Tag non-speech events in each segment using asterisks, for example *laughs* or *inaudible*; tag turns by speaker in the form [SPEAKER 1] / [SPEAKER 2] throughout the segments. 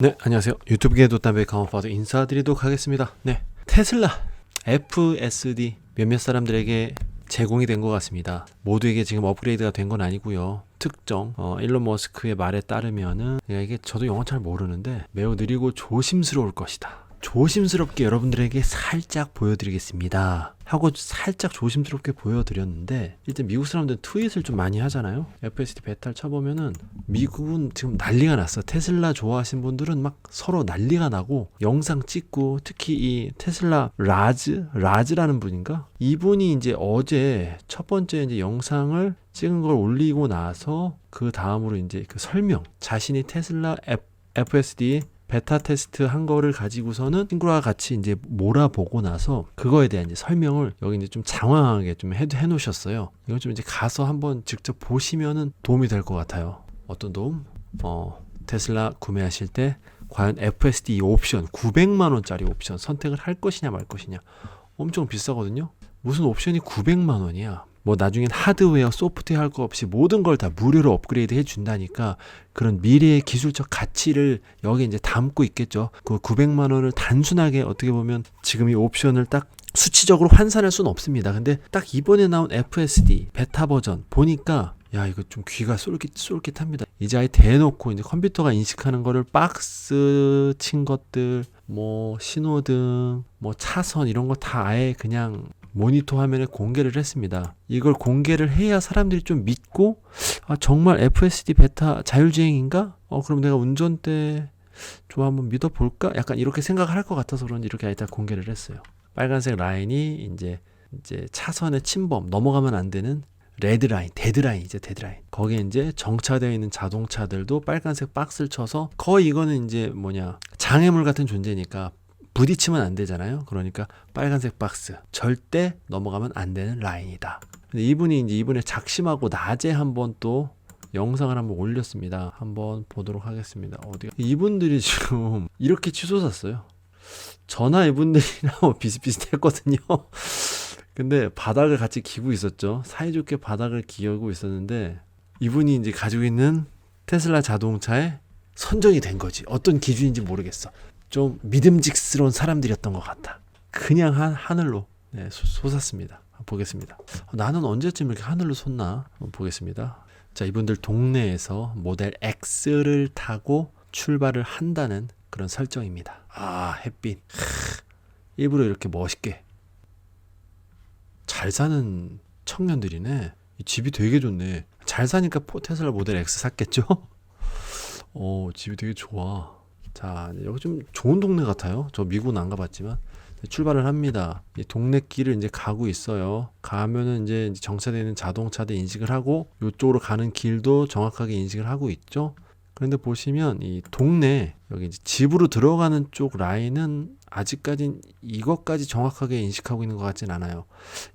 [SPEAKER 1] 네, 안녕하세요. 유튜브계 돛담배 강원파도 인사드리도록 하겠습니다. 네, 테슬라 FSD 몇몇 사람들에게 제공이 된 것 같습니다. 모두에게 지금 업그레이드가 된 건 아니고요. 특정 어, 일론 머스크의 말에 따르면은 야, 이게 저도 영어 잘 모르는데 매우 느리고 조심스러울 것이다. 조심스럽게 여러분들에게 살짝 보여드리겠습니다. 하고 살짝 조심스럽게 보여드렸는데 일단 미국 사람들은 트윗을 좀 많이 하잖아요. FSD 베타를 쳐보면은 미국은 지금 난리가 났어. 테슬라 좋아하시는 분들은 막 서로 난리가 나고 영상 찍고 특히 이 테슬라 라즈 라즈라는 분인가 이분이 이제 어제 첫 번째 이제 영상을 찍은 걸 올리고 나서 그 다음으로 이제 그 설명 자신이 테슬라 F, FSD 베타 테스트 한 거를 가지고서는 친구와 같이 이제 몰아보고 나서 그거에 대한 이제 설명을 여기 이제 좀 장황하게 좀 해, 해 놓으셨어요. 이건 좀 이제 가서 한번 직접 보시면은 도움이 될 것 같아요. 어떤 도움? 어, 테슬라 구매하실 때 과연 FSD 옵션 900만 원짜리 옵션 선택을 할 것이냐 말 것이냐 엄청 비싸거든요. 무슨 옵션이 900만 원이야. 뭐 나중엔 하드웨어, 소프트웨어 할 거 없이 모든 걸 다 무료로 업그레이드 해 준다니까 그런 미래의 기술적 가치를 여기 이제 담고 있겠죠. 그 900만 원을 단순하게 어떻게 보면 지금 이 옵션을 딱 수치적으로 환산할 수는 없습니다. 근데 딱 이번에 나온 FSD 베타 버전 보니까 야 이거 좀 귀가 쏠깃 쏠깃합니다. 이제 아예 대놓고 이제 컴퓨터가 인식하는 거를 박스 친 것들 뭐 신호등 뭐 차선 이런 거 다 아예 그냥 모니터 화면에 공개를 했습니다. 이걸 공개를 해야 사람들이 좀 믿고 아 정말 FSD 베타 자율주행인가? 어 그럼 내가 운전대 좀 한번 믿어볼까? 약간 이렇게 생각을 할 것 같아서 그런지 이렇게 아예 다 공개를 했어요. 빨간색 라인이 이제 이제 차선의 침범 넘어가면 안 되는 레드라인, 데드라인 이제 데드라인. 거기에 이제 정차되어 있는 자동차들도 빨간색 박스를 쳐서 거의 이거는 이제 뭐냐 장애물 같은 존재니까 부딪히면 안 되잖아요. 그러니까 빨간색 박스 절대 넘어가면 안 되는 라인이다. 근데 이분이 이제 이분의 작심하고 낮에 한번 또 영상을 한번 올렸습니다. 한번 보도록 하겠습니다. 어디가 이분들이 지금 *laughs* 이렇게 치솟았어요. 전화 이분들이랑 뭐 *laughs* 비슷비슷했거든요. *laughs* 근데 바닥을 같이 기고 있었죠. 사이좋게 바닥을 기고 있었는데 이분이 이제 가지고 있는 테슬라 자동차에 선정이 된 거지. 어떤 기준인지 모르겠어. 좀 믿음직스러운 사람들이었던 것 같다. 그냥 한 하늘로 네, 솟, 았습니다 보겠습니다. 나는 언제쯤 이렇게 하늘로 솟나 보겠습니다. 자, 이분들 동네에서 모델 X를 타고 출발을 한다는 그런 설정입니다. 아, 햇빛. 하, 일부러 이렇게 멋있게 잘 사는 청년들이네. 이 집이 되게 좋네. 잘 사니까 테슬라 모델 X 샀겠죠? *laughs* 어, 집이 되게 좋아. 자, 여기 좀 좋은 동네 같아요. 저 미국은 안 가봤지만. 출발을 합니다. 이 동네 길을 이제 가고 있어요. 가면은 이제 정차되어 있는 자동차들 인식을 하고 이쪽으로 가는 길도 정확하게 인식을 하고 있죠. 그런데 보시면 이 동네 여기 이제 집으로 들어가는 쪽 라인은 아직까진 이것까지 정확하게 인식하고 있는 것 같진 않아요.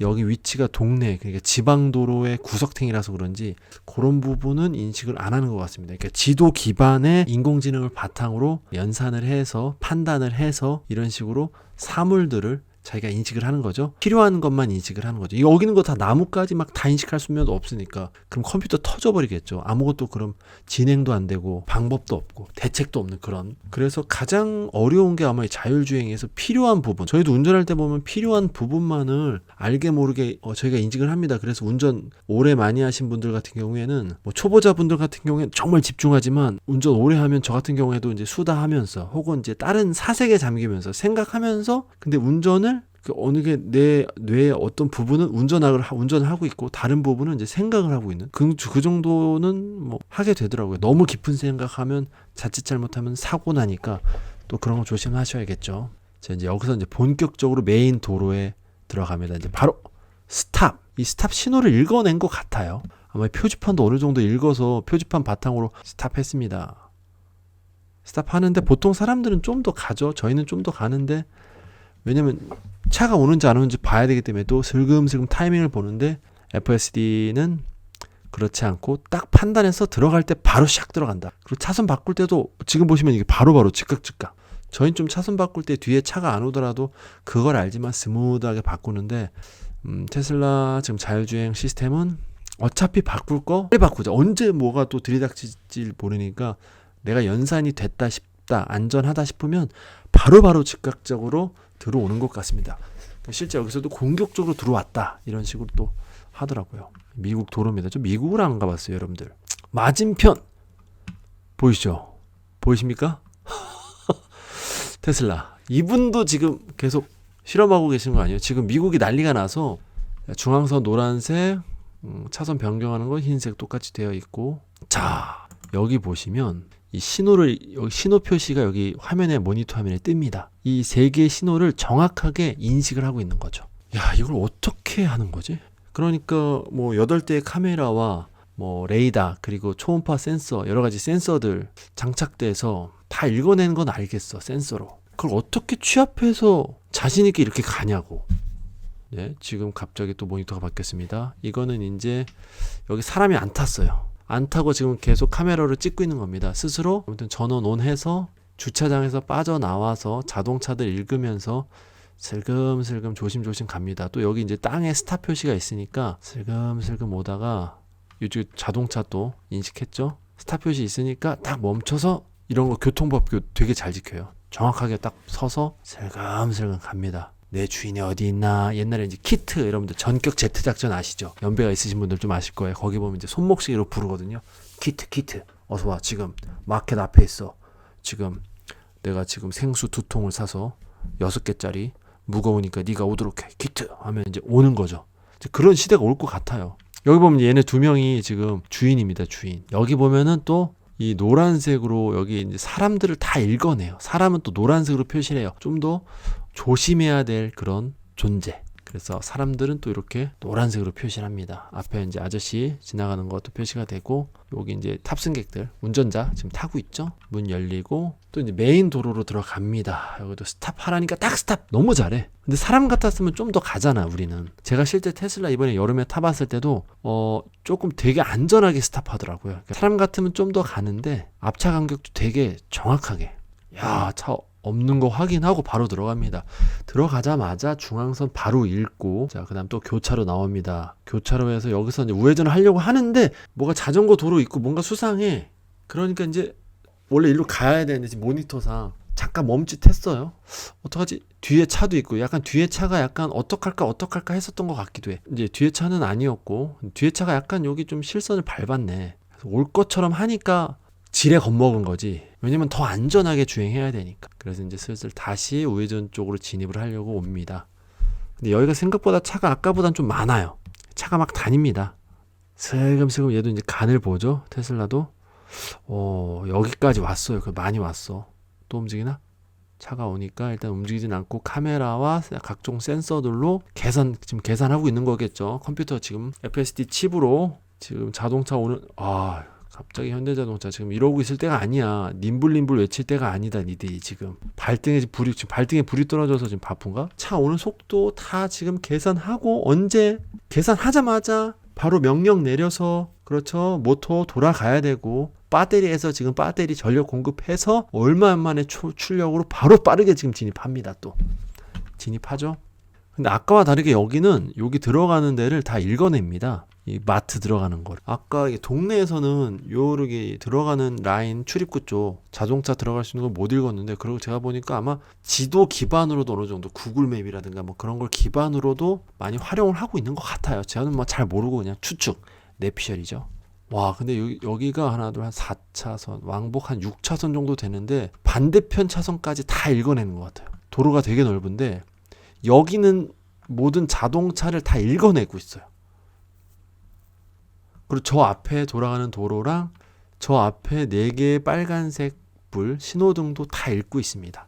[SPEAKER 1] 여기 위치가 동네, 그러니까 지방 도로의 구석탱이라서 그런지 그런 부분은 인식을 안 하는 것 같습니다. 그러니까 지도 기반의 인공지능을 바탕으로 연산을 해서 판단을 해서 이런 식으로 사물들을 자기가 인식을 하는 거죠. 필요한 것만 인식을 하는 거죠. 여기는 거 다 나무까지 막 다 인식할 수면 없으니까 그럼 컴퓨터 터져버리겠죠. 아무것도 그럼 진행도 안 되고 방법도 없고 대책도 없는 그런. 그래서 가장 어려운 게 아마 자율주행에서 필요한 부분. 저희도 운전할 때 보면 필요한 부분만을 알게 모르게 어, 저희가 인식을 합니다. 그래서 운전 오래 많이 하신 분들 같은 경우에는 뭐 초보자분들 같은 경우에는 정말 집중하지만 운전 오래 하면 저 같은 경우에도 이제 수다하면서 혹은 이제 다른 사색에 잠기면서 생각하면서 근데 운전을 그 어느 게 내 뇌의 어떤 부분은 운전을 운전을 하고 있고 다른 부분은 이제 생각을 하고 있는 그, 그 정도는 뭐 하게 되더라고요. 너무 깊은 생각하면 자칫 잘못하면 사고 나니까 또 그런 거 조심하셔야겠죠. 자 이제 여기서 이제 본격적으로 메인 도로에 들어갑니다. 이제 바로 스탑. 이 스탑 신호를 읽어낸 것 같아요. 아마 표지판도 어느 정도 읽어서 표지판 바탕으로 스탑했습니다. 스탑하는데 보통 사람들은 좀 더 가죠. 저희는 좀 더 가는데 왜냐면 차가 오는지 안 오는지 봐야 되기 때문에 또 슬금슬금 타이밍을 보는데 FSD는 그렇지 않고 딱 판단해서 들어갈 때 바로 샥 들어간다. 그리고 차선 바꿀 때도 지금 보시면 이게 바로 바로 즉각 즉각. 저희는 좀 차선 바꿀 때 뒤에 차가 안 오더라도 그걸 알지만 스무드하게 바꾸는데 음, 테슬라 지금 자율주행 시스템은 어차피 바꿀 거 빨리 바꾸자. 언제 뭐가 또 들이닥칠지 모르니까 내가 연산이 됐다 싶 없다, 안전하다 싶으면 바로바로 즉각적으로 들어오는 것 같습니다. 실제 여기서도 공격적으로 들어왔다 이런 식으로 또 하더라고요. 미국 도로입니다. 저 미국을 안 가봤어요, 여러분들. 맞은편 보이시죠? 보이십니까? *laughs* 테슬라 이분도 지금 계속 실험하고 계신 거 아니에요? 지금 미국이 난리가 나서 중앙선 노란색, 음, 차선 변경하는 건 흰색 똑같이 되어 있고 자 여기 보시면 이 신호를 신호 표시가 여기 화면에 모니터 화면에 뜹니다. 이 세 개의 신호를 정확하게 인식을 하고 있는 거죠. 야 이걸 어떻게 하는 거지? 그러니까 뭐 여덟 대의 카메라와 뭐 레이더 그리고 초음파 센서 여러 가지 센서들 장착돼서 다 읽어내는 건 알겠어 센서로. 그걸 어떻게 취합해서 자신 있게 이렇게 가냐고. 네, 지금 갑자기 또 모니터가 바뀌었습니다. 이거는 이제 여기 사람이 안 탔어요. 안 타고 지금 계속 카메라로 찍고 있는 겁니다. 스스로 아무튼 전원 온해서 주차장에서 빠져나와서 자동차들 읽으면서 슬금슬금 조심조심 갑니다. 또 여기 이제 땅에 스탑 표시가 있으니까 슬금슬금 오다가 요즘 자동차 또 인식했죠? 스탑 표시 있으니까 딱 멈춰서 이런 거 교통법규 되게 잘 지켜요. 정확하게 딱 서서 슬금슬금 갑니다. 내 주인이 어디 있나 옛날에 이제 키트 여러분들 전격 제트 작전 아시죠? 연배가 있으신 분들 좀 아실 거예요. 거기 보면 이제 손목시계로 부르거든요. 키트 키트 어서 와 지금 마켓 앞에 있어. 지금 내가 지금 생수 두 통을 사서 여섯 개짜리 무거우니까 네가 오도록 해. 키트 하면 이제 오는 거죠. 이제 그런 시대가 올 것 같아요. 여기 보면 얘네 두 명이 지금 주인입니다. 주인. 여기 보면은 또 이 노란색으로 여기 이제 사람들을 다 읽어내요. 사람은 또 노란색으로 표시를 해요. 좀 더 조심해야 될 그런 존재. 그래서 사람들은 또 이렇게 노란색으로 표시를 합니다. 앞에 이제 아저씨 지나가는 것도 표시가 되고 여기 이제 탑승객들 운전자 지금 타고 있죠. 문 열리고 또 이제 메인 도로로 들어갑니다. 여기도 스탑 하라니까 딱 스탑 너무 잘해. 근데 사람 같았으면 좀 더 가잖아 우리는. 제가 실제 테슬라 이번에 여름에 타봤을 때도 어 조금 되게 안전하게 스탑하더라고요. 그러니까 사람 같으면 좀 더 가는데 앞차 간격도 되게 정확하게. 야 차 없는 거 확인하고 바로 들어갑니다. 들어가자마자 중앙선 바로 읽고 자 그다음 또 교차로 나옵니다. 교차로에서 여기서 이제 우회전을 하려고 하는데 뭐가 자전거 도로 있고 뭔가 수상해. 그러니까 이제 원래 일로 가야 되는데 모니터상 잠깐 멈칫했어요. 어떡하지? 뒤에 차도 있고 약간 뒤에 차가 약간 어떡할까 어떡할까 했었던 것 같기도 해. 이제 뒤에 차는 아니었고 뒤에 차가 약간 여기 좀 실선을 밟았네. 올 것처럼 하니까 지레 겁먹은 거지. 왜냐면 더 안전하게 주행해야 되니까. 그래서 이제 슬슬 다시 우회전 쪽으로 진입을 하려고 옵니다. 근데 여기가 생각보다 차가 아까보단 좀 많아요. 차가 막 다닙니다. 슬금슬금 얘도 이제 간을 보죠. 테슬라도. 어, 여기까지 왔어요. 그 많이 왔어. 또 움직이나? 차가 오니까 일단 움직이진 않고 카메라와 각종 센서들로 계산 지금 계산하고 있는 거겠죠. 컴퓨터 지금 FSD 칩으로 지금 자동차 오는 아 갑자기 현대자동차 지금 이러고 있을 때가 아니야. 님불님불 외칠 때가 아니다. 니들이 지금 발등에 불이 지금 발등에 불이 떨어져서 지금 바쁜가? 차 오는 속도 다 지금 계산하고 언제 계산하자마자 바로 명령 내려서 그렇죠. 모터 돌아가야 되고 배터리에서 지금 배터리 전력 공급해서 얼마 만에 초, 출력으로 바로 빠르게 지금 진입합니다. 또 진입하죠. 근데 아까와 다르게 여기는 여기 들어가는 데를 다 읽어냅니다. 이 마트 들어가는 걸. 아까 동네에서는 요렇게 들어가는 라인 출입구 쪽 자동차 들어갈 수 있는 걸 못 읽었는데 그리고 제가 보니까 아마 지도 기반으로도 어느 정도 구글맵이라든가 뭐 그런 걸 기반으로도 많이 활용을 하고 있는 것 같아요. 저는 뭐 잘 모르고 그냥 추측 내피셜이죠. 와, 근데 여기, 여기가 하나, 둘, 한 4차선, 왕복 한 6차선 정도 되는데 반대편 차선까지 다 읽어내는 것 같아요. 도로가 되게 넓은데 여기는 모든 자동차를 다 읽어내고 있어요. 그리고 저 앞에 돌아가는 도로랑 저 앞에 네 개의 빨간색 불 신호등도 다 읽고 있습니다.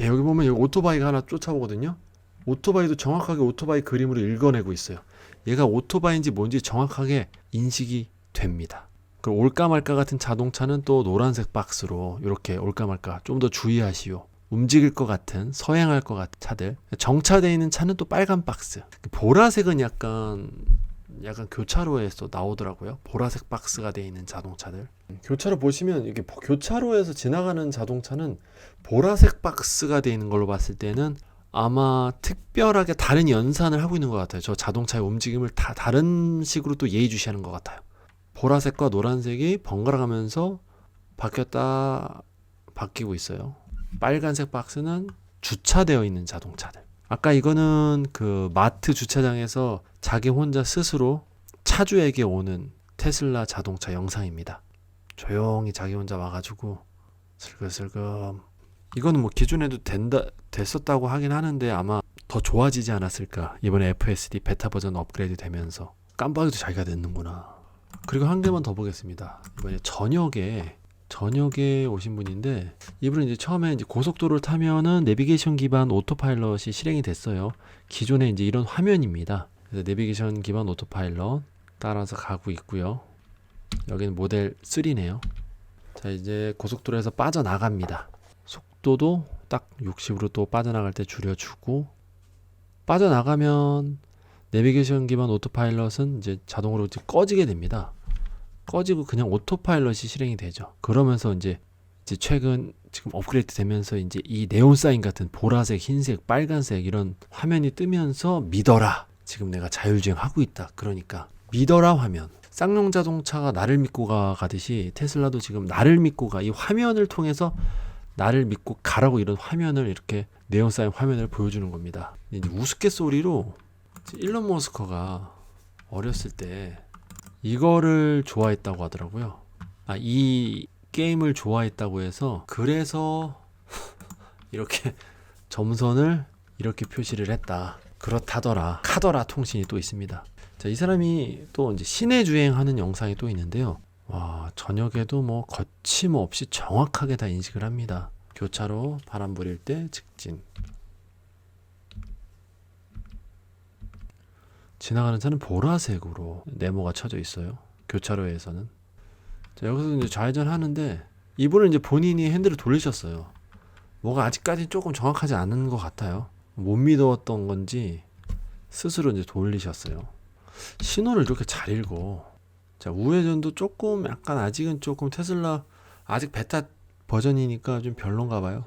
[SPEAKER 1] 예, 여기 보면 여기 오토바이가 하나 쫓아오거든요. 오토바이도 정확하게 오토바이 그림으로 읽어내고 있어요. 얘가 오토바이인지 뭔지 정확하게 인식이 됩니다. 그리고 올까 말까 같은 자동차는 또 노란색 박스로 이렇게 올까 말까 좀 더 주의하시오. 움직일 것 같은 서행할 것 같은 차들 정차되어 있는 차는 또 빨간 박스 보라색은 약간 약간 교차로에서 나오더라고요 보라색 박스가 되어 있는 자동차들 교차로 보시면 이게 교차로에서 지나가는 자동차는 보라색 박스가 되어 있는 걸로 봤을 때는 아마 특별하게 다른 연산을 하고 있는 것 같아요 저 자동차의 움직임을 다 다른 식으로 또 예의주시하는 것 같아요 보라색과 노란색이 번갈아 가면서 바뀌었다 바뀌고 있어요. 빨간색 박스는 주차되어 있는 자동차들. 아까 이거는 그 마트 주차장에서 자기 혼자 스스로 차주에게 오는 테슬라 자동차 영상입니다. 조용히 자기 혼자 와가지고 슬금슬금. 이거는 뭐 기존에도 된다 됐었다고 하긴 하는데 아마 더 좋아지지 않았을까. 이번에 FSD 베타 버전 업그레이드 되면서. 깜빡이도 자기가 듣는구나. 그리고 한 개만 더 보겠습니다. 이번에 저녁에 저녁에 오신 분인데 이분은 이제 처음에 이제 고속도로를 타면은 내비게이션 기반 오토파일럿이 실행이 됐어요. 기존에 이제 이런 화면입니다. 그래서 내비게이션 기반 오토파일럿 따라서 가고 있고요. 여기는 모델 3네요. 자 이제 고속도로에서 빠져나갑니다. 속도도 딱 60으로 또 빠져나갈 때 줄여주고 빠져나가면 내비게이션 기반 오토파일럿은 이제 자동으로 꺼지게 됩니다. 꺼지고 그냥 오토파일럿이 실행이 되죠. 그러면서 이제 이제 최근 지금 업그레이드 되면서 이제 이 네온 사인 같은 보라색, 흰색, 빨간색 이런 화면이 뜨면서 믿어라. 지금 내가 자율주행 하고 있다. 그러니까 믿어라 화면. 쌍용 자동차가 나를 믿고 가 가듯이 테슬라도 지금 나를 믿고 가 이 화면을 통해서 나를 믿고 가라고 이런 화면을 이렇게 네온 사인 화면을 보여주는 겁니다. 이제 우스갯소리로 일론 머스커가 어렸을 때 이거를 좋아했다고 하더라고요. 아, 이 게임을 좋아했다고 해서 그래서 *laughs* 이렇게 점선을 이렇게 표시를 했다. 그렇다더라. 카더라 통신이 또 있습니다. 자, 이 사람이 또 이제 시내 주행하는 영상이 또 있는데요. 와, 저녁에도 뭐 거침없이 정확하게 다 인식을 합니다. 교차로 바람 부릴 때 직진. 지나가는 차는 보라색으로 네모가 쳐져 있어요. 교차로에서는. 자, 여기서 이제 좌회전 하는데 이분은 이제 본인이 핸들을 돌리셨어요. 뭐가 아직까지 조금 정확하지 않은 것 같아요. 못 믿었던 건지 스스로 이제 돌리셨어요. 신호를 이렇게 잘 읽어. 자, 우회전도 조금 약간 아직은 조금 테슬라 아직 베타 버전이니까 좀 별론가 봐요.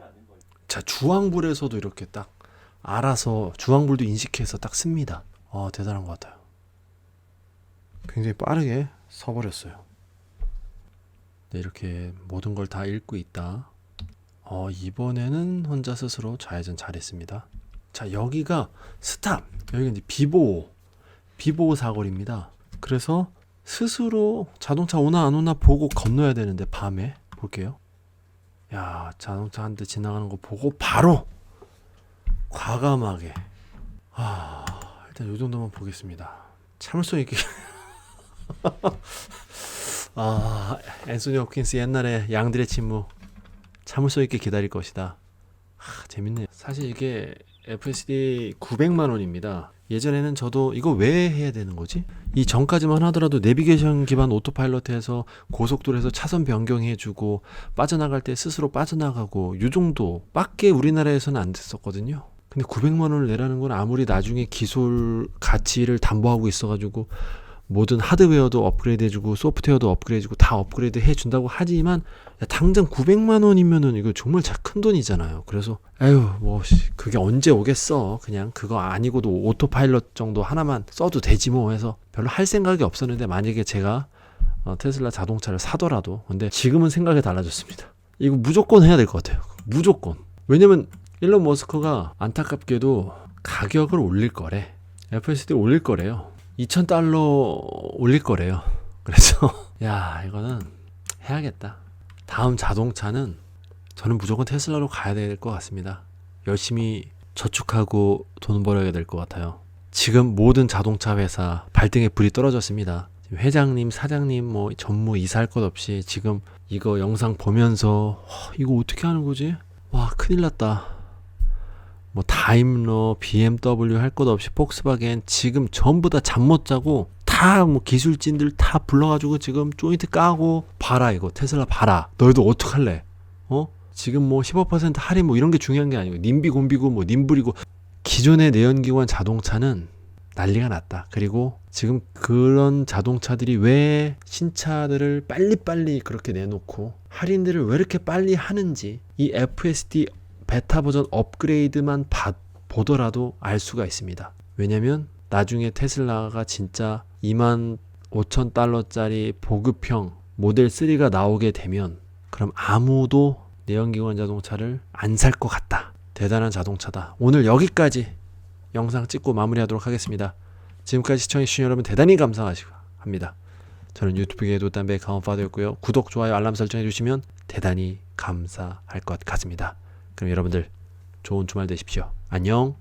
[SPEAKER 1] 자, 주황불에서도 이렇게 딱 알아서 주황불도 인식해서 딱 씁니다. 어, 대단한 것 같아요. 굉장히 빠르게 서버렸어요. 네, 이렇게 모든 걸 다 읽고 있다. 어, 이번에는 혼자 스스로 좌회전 잘했습니다. 자, 여기가 스탑. 여기가 이제 비보호. 비보호 사거리입니다. 그래서 스스로 자동차 오나 안 오나 보고 건너야 되는데 밤에 볼게요. 야 자동차 한 대 지나가는 거 보고 바로 과감하게 아 일단 요 정도만 보겠습니다. 참을성 있게 *laughs* 아 앤소니 호킨스 옛날에 양들의 침묵 참을성 있게 기다릴 것이다. 아, 재밌네. 사실 이게 FSD 900만 원입니다. 예전에는 저도 이거 왜 해야 되는 거지? 이 전까지만 하더라도 내비게이션 기반 오토파일럿에서 고속도로에서 차선 변경해주고 빠져나갈 때 스스로 빠져나가고 요 정도밖에 우리나라에서는 안 됐었거든요. 근데 900만 원을 내라는 건 아무리 나중에 기술 가치를 담보하고 있어가지고 모든 하드웨어도 업그레이드 해주고 소프트웨어도 업그레이드 해주고 다 업그레이드 해준다고 하지만 야, 당장 900만 원이면은 이거 정말 큰 돈이잖아요. 그래서 에휴 뭐 그게 언제 오겠어. 그냥 그거 아니고도 오토파일럿 정도 하나만 써도 되지 뭐 해서 별로 할 생각이 없었는데 만약에 제가 어, 테슬라 자동차를 사더라도 근데 지금은 생각이 달라졌습니다. 이거 무조건 해야 될 것 같아요. 무조건. 왜냐면 일론 머스크가 안타깝게도 가격을 올릴 거래. FSD 올릴 거래요. 2,000달러 올릴 거래요. 그래서 *laughs* 야 이거는 해야겠다. 다음 자동차는 저는 무조건 테슬라로 가야 될 것 같습니다. 열심히 저축하고 돈 벌어야 될 것 같아요. 지금 모든 자동차 회사 발등에 불이 떨어졌습니다. 회장님, 사장님, 뭐 전무 이사할 것 없이 지금 이거 영상 보면서 이거 어떻게 하는 거지? 와 큰일 났다. 뭐 다임러, BMW 할 것 없이 폭스바겐 지금 전부 다 잠 못 자고 다 뭐 기술진들 다 불러가지고 지금 조인트 까고 봐라 이거 테슬라 봐라 너희도 어떡할래? 어? 지금 뭐 15% 할인 뭐 이런 게 중요한 게 아니고 님비 곰비고 뭐 님불이고 기존의 내연기관 자동차는 난리가 났다. 그리고 지금 그런 자동차들이 왜 신차들을 빨리빨리 그렇게 내놓고 할인들을 왜 이렇게 빨리 하는지 이 FSD 베타 버전 업그레이드만 봐, 보더라도 알 수가 있습니다. 왜냐면 나중에 테슬라가 진짜 2만 5천 달러짜리 보급형 모델 3가 나오게 되면 그럼 아무도 내연기관 자동차를 안 살 것 같다. 대단한 자동차다. 오늘 여기까지 영상 찍고 마무리하도록 하겠습니다. 지금까지 시청해주신 여러분 대단히 감사합니다. 저는 유튜브계 도담배 강원파더였고요. 구독, 좋아요, 알람 설정해주시면 대단히 감사할 것 같습니다. 그럼 여러분들 좋은 주말 되십시오. 안녕.